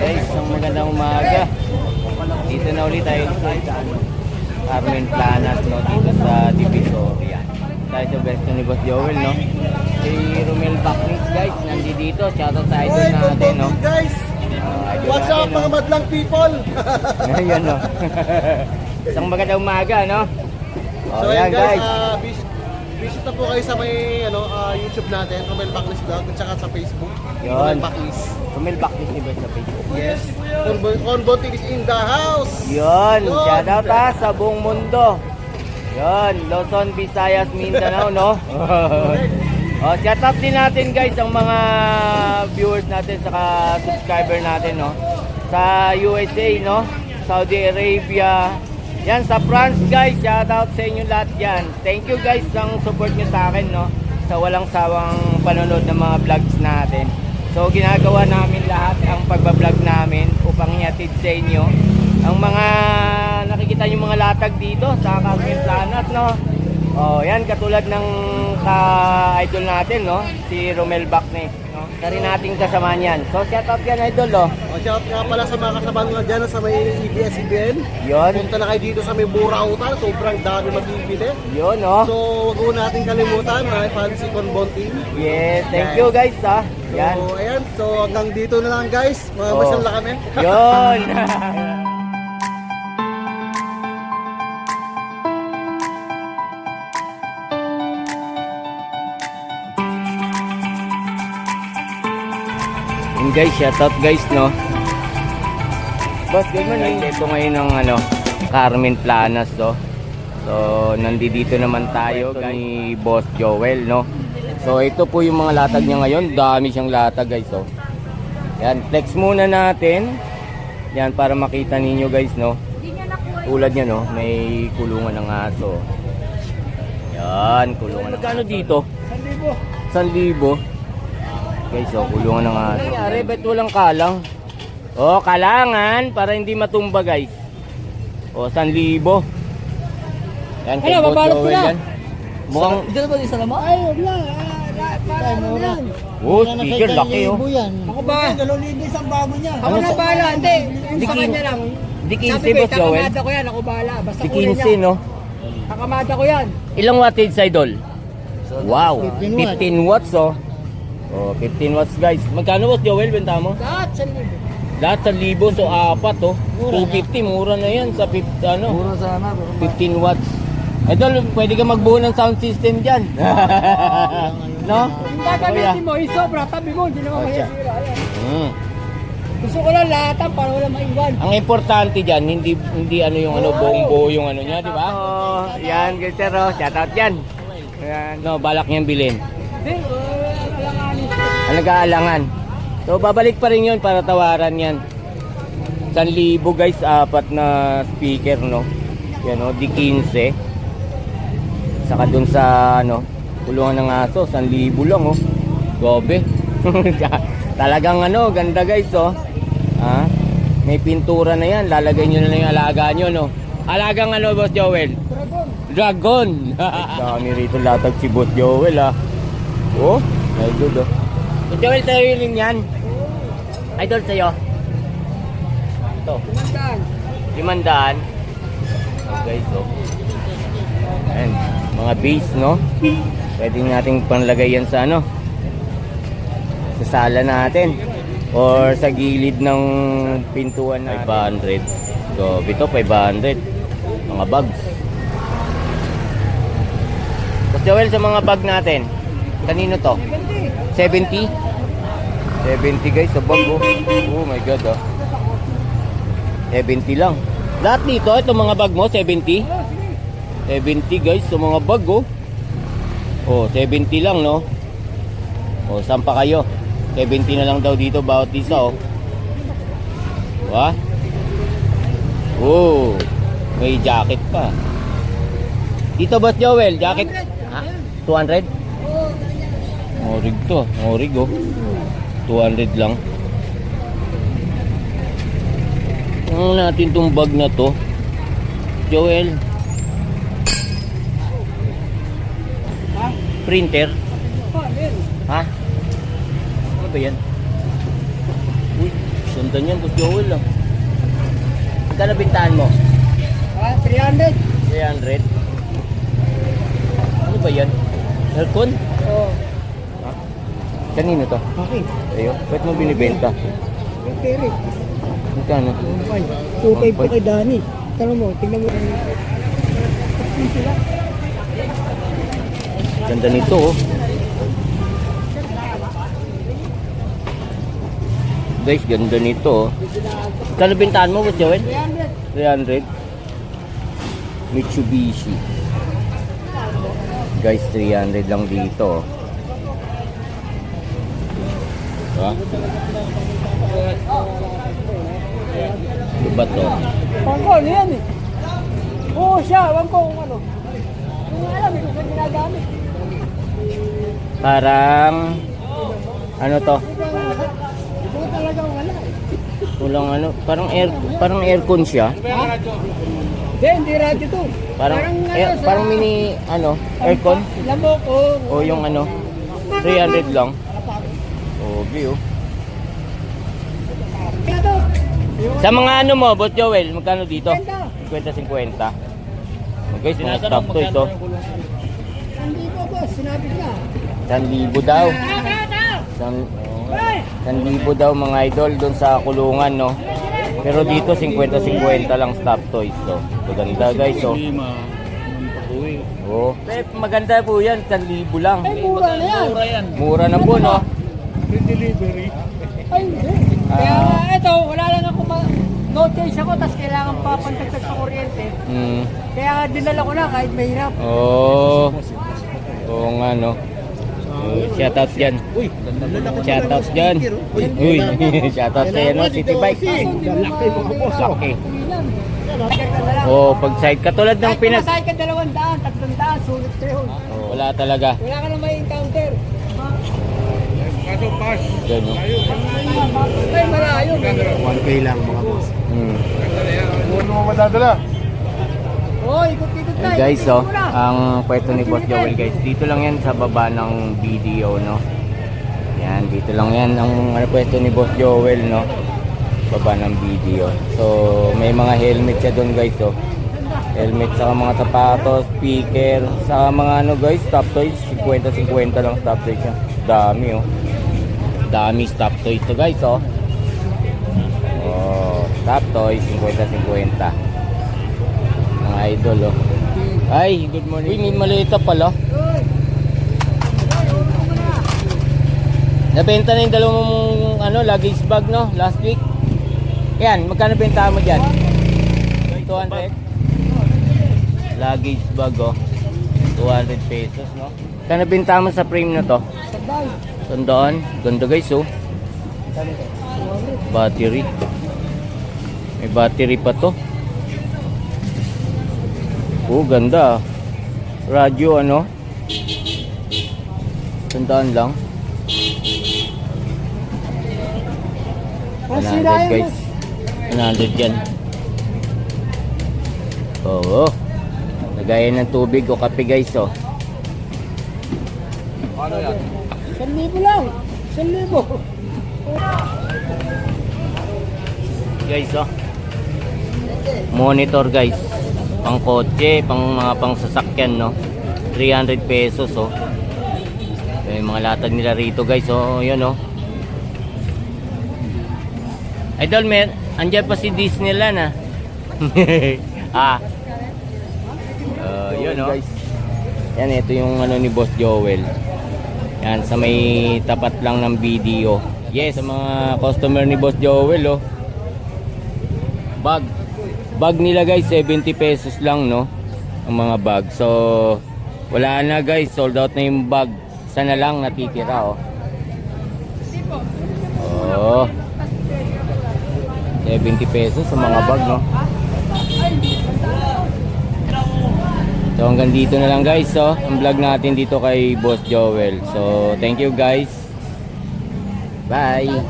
Guys, ang magandang umaga. Dito na ulit tayo sa Carmen Planas, no? Dito sa Divisoria. Tayo sa version ni Boss Joel, no? Si Romel Bacnis, guys, nandito. Shoutout sa idol Hey, good natin, no? guys! Uh, idol What's up natin, mga no? madlang people? Ayan, no? Isang magandang umaga, no? Oh, so yan, guys, guys. ah, visit, na po kayo sa may ano, ah, YouTube natin, Romel Backless Vlog, at saka sa Facebook, Yun. Romel Backless. Romel Bacnis ni Boss sa Facebook. Yes, Convo, Convo TV is in the house! Yun, Yun. shoutout ha sa buong mundo. Yun, Luzon, Visayas, Mindanao, no? oh, shoutout din natin guys ang mga viewers natin saka subscriber natin, no? Sa USA, no? Saudi Arabia. Yan, sa France guys, shoutout sa inyo lahat yan. Thank you guys ng support nyo sa akin, no? Sa walang sawang panonood ng mga vlogs natin. So ginagawa namin lahat ang pagbablog namin upang ihatid sa inyo ang mga nakikita niyo mga latag dito sa Carmen Planas no. Oh, yan katulad ng ka-idol natin no, si Romel Bacnes no. Isa rin nating kasama niyan. So shout out yan idol oh. O, shout nga pala sa mga kasama nga dyan sa may E EBS-CBN. Yon, Punta na kayo dito sa may Burautan, sobrang dami mabibili. yon oh. So, wag mo natin kalimutan, mga fancy Convo TV. Yes, thank you guys ah. Yan. So, ayan. So, hanggang dito na lang guys. Mga Oh. masyal na kami. Yon. Yun guys, shoutout guys, no? Boss, good morning. Ito ngayon ng ano, Carmen Planas, no? So, nandito naman tayo ni Boss Joel, no? So, ito po yung mga latag niya ngayon. Dami siyang latag, guys, oh. Yan, flex muna natin. Yan, para makita ninyo, guys, no? Tulad niya, no? May kulungan ng aso. Yan, kulungan ng Magkano dito? 1,000. Guys, oh, kulungan ng aso. Nangyari, ba't walang kalang? Oh, kalangan para hindi matumba, guys. Oh, 1,000. Yan, kay Ano, Boss babalot ko Joel na. yan. Mukhang, Diyan ba yung salama? Ay, wala. Para ano yan? oh, speaker, laki, oh. Ako ba? Dalawang libo isang bago niya. Ako Ano na sa- bahala. Hindi. Yung Di sa kin- kanya lang. Di Sabi 15, ko, Boss Joel. takamada ko yan. Ako bahala. Basta Di kulay 15, niya. no? Takamada ko yan. Ilang wattage, idol? Wow, 15 watts. 15 watts, oh. Oh, 15 watts, guys. Magkano, Boss Joel, benta mo? Lahat sa libo. Lahat sa libo, so apat, oh. Mura 250, mura na yan sa 50, ano, Mura sana. 15 watts. Idol, pwede ka magbuo ng sound system dyan. no? Yung gagamitin mo, yung sobra, tabi mo, hindi naman Oh, mahirap. Ayan. Mm. Gusto ko lang lahatan para wala maiwan. Ang importante dyan, hindi hindi ano yung ano, buong buo yung ano niya, di ba? Oh, yan, guys, oh. Shout out yan. Yan. No, balak niyang bilhin. Hindi, uh, Ang nag-aalangan. So, babalik pa rin yun para tawaran yan. 1,000 guys, apat na speaker, no? Yan, no? Di 15. Saka dun sa, ano, kulungan ng aso, 1,000 lang, oh. Gobe. Talagang, ano, ganda guys, oh. Ha? May pintura na yan. Lalagay nyo na lang yung alaga nyo, no? Alagang ano, Boss Joel? Dragon. Dami rito latag si Boss Joel, ah. Oh, good, oh. Boss Joel, sa'yo yun yan. Idol sa'yo. Ito, limandaan. Oh, guys, oh. Ayan, mga base, no? Pwede nating panlagay yan sa ano? Sa sala natin. Or sa gilid ng pintuan natin. 500. So, ito 500. Mga bags. Boss Joel, sa mga bag natin, kanino to? 70? 70 guys sa bag oh. Oh my god oh. 70 lang. Lahat dito, itong mga bag mo, 70? 70 guys sa mga bag oh. Oh, 70 lang no. Oh, saan pa kayo? 70 na lang daw dito bawat isa oh. Wa? Oh, may jacket pa. Dito Boss Joel, jacket. Ha? 200? Morig to, morig oh. 200 lang. Ang natin tong bag na to. Joel. Printer. Ha? Ano ba yan? Uy, Ganda niyan, Boss Joel ah. Magkano bintahan mo? Ah, 300. 300? Ano ba yan? Aircon? Oo. Kanino to? Okay. Ayo, ba't mo binibenta? Okay, Rick. Magkano? Fine. 2.5 po kay Dani. Tanong mo, tingnan mo. Ganda nito oh. Guys, ganda nito oh. Kano bintahan mo, Boss Joel? 300. 300 Mitsubishi Guys, 300 lang dito oh. Diba? Diba to? Pangko, ano yan eh? Oo siya, wag ko kung ano. Nga alam eh kung ginagamit. Parang Ano to? Ito talaga wala eh. Walang ano, parang air parang aircon siya. Hindi, hindi radyo to. Parang ano, eh, parang mini ano, aircon Lamok ko. o yung ano 300 lang. Okay oh. Sa mga ano mo, Boss Joel, magkano dito? Benta. 50-50. Oh, guys, mga stock to ito. Hindi po boss, sinabi niya. 1,000 daw. San! 1,000 daw mga idol doon sa kulungan, no? Pero dito 50-50 lang stop toys. So, maganda guys, so. Oh. Eh, maganda po yan, 1,000 lang. Mura na yan. Mura na po, no? Ay, hindi. Kaya nga, ito, wala lang ako ma... No choice ako, tapos kailangan pa pantagtag sa kuryente. Hmm. Kaya nga dinala ko na kahit mahirap. Oh. Oo nga, no? Oh, shout out dyan. Shout out dyan. Uy, shout out sa'yo, no? City Bike. Mo Laki mga boss, oh. Laki. Lang. Oh, pag side katulad ng Kahit pinag... pumasahid ka dalawang daan, tatlong daan, sulit ka yun. Oh, wala talaga. Wala ka na may encounter. Yan, no? Ay, malayo. 1K lang mga boss. Hmm. Ano mo madadala? Oh, ikot-ikot. Hey guys, oh, ang pwesto ni Boss Joel guys, dito lang yan sa baba ng video, no? Yan, dito lang yan ang ano, pwesto ni Boss Joel, no? Baba ng video. So, may mga helmet siya doon guys, oh. Helmet sa mga sapatos, speaker, sa mga ano guys, top toys, 50-50 lang top toys siya. Dami, oh. Dami stop toys to guys, oh. Oh, top toys, 50-50 mga idol oh. Ay, good morning. Uy, may malita pala. Nabenta na yung dalawang ano, luggage bag no, last week. Yan, magkano benta mo dyan? 200? Luggage bag oh. 200 pesos no. Magkano benta mo sa frame na to? Sandal. Tandaan, ganda guys oh. Battery. May battery pa to. Oh, ganda. ah. Radyo ano? Tandaan lang. Ang 100 sira yan, guys. 100 yan. Oo. Lagayan ng tubig o kape guys oh. Ano yan? Isang libo lang. Isang libo. Guys oh. Monitor guys. Pang kotse, pang mga pang sasakyan no. 300 pesos oh. Yung mga latag nila rito guys oh, yun oh. Idol, mer, andyan pa si Disneyland ah. ah. Uh, yun oh. Yan, ito yung ano ni Boss Joel. Yan, sa may tapat lang ng video. Yes, sa mga customer ni Boss Joel oh. Bag. Bag nila guys, 70 pesos lang no. Ang mga bag. So, wala na guys, sold out na yung bag. Sana lang natitira oh. Oh. 70 pesos sa mga bag no. So hanggang dito na lang guys so ang vlog natin dito kay Boss Joel. So thank you guys. Bye.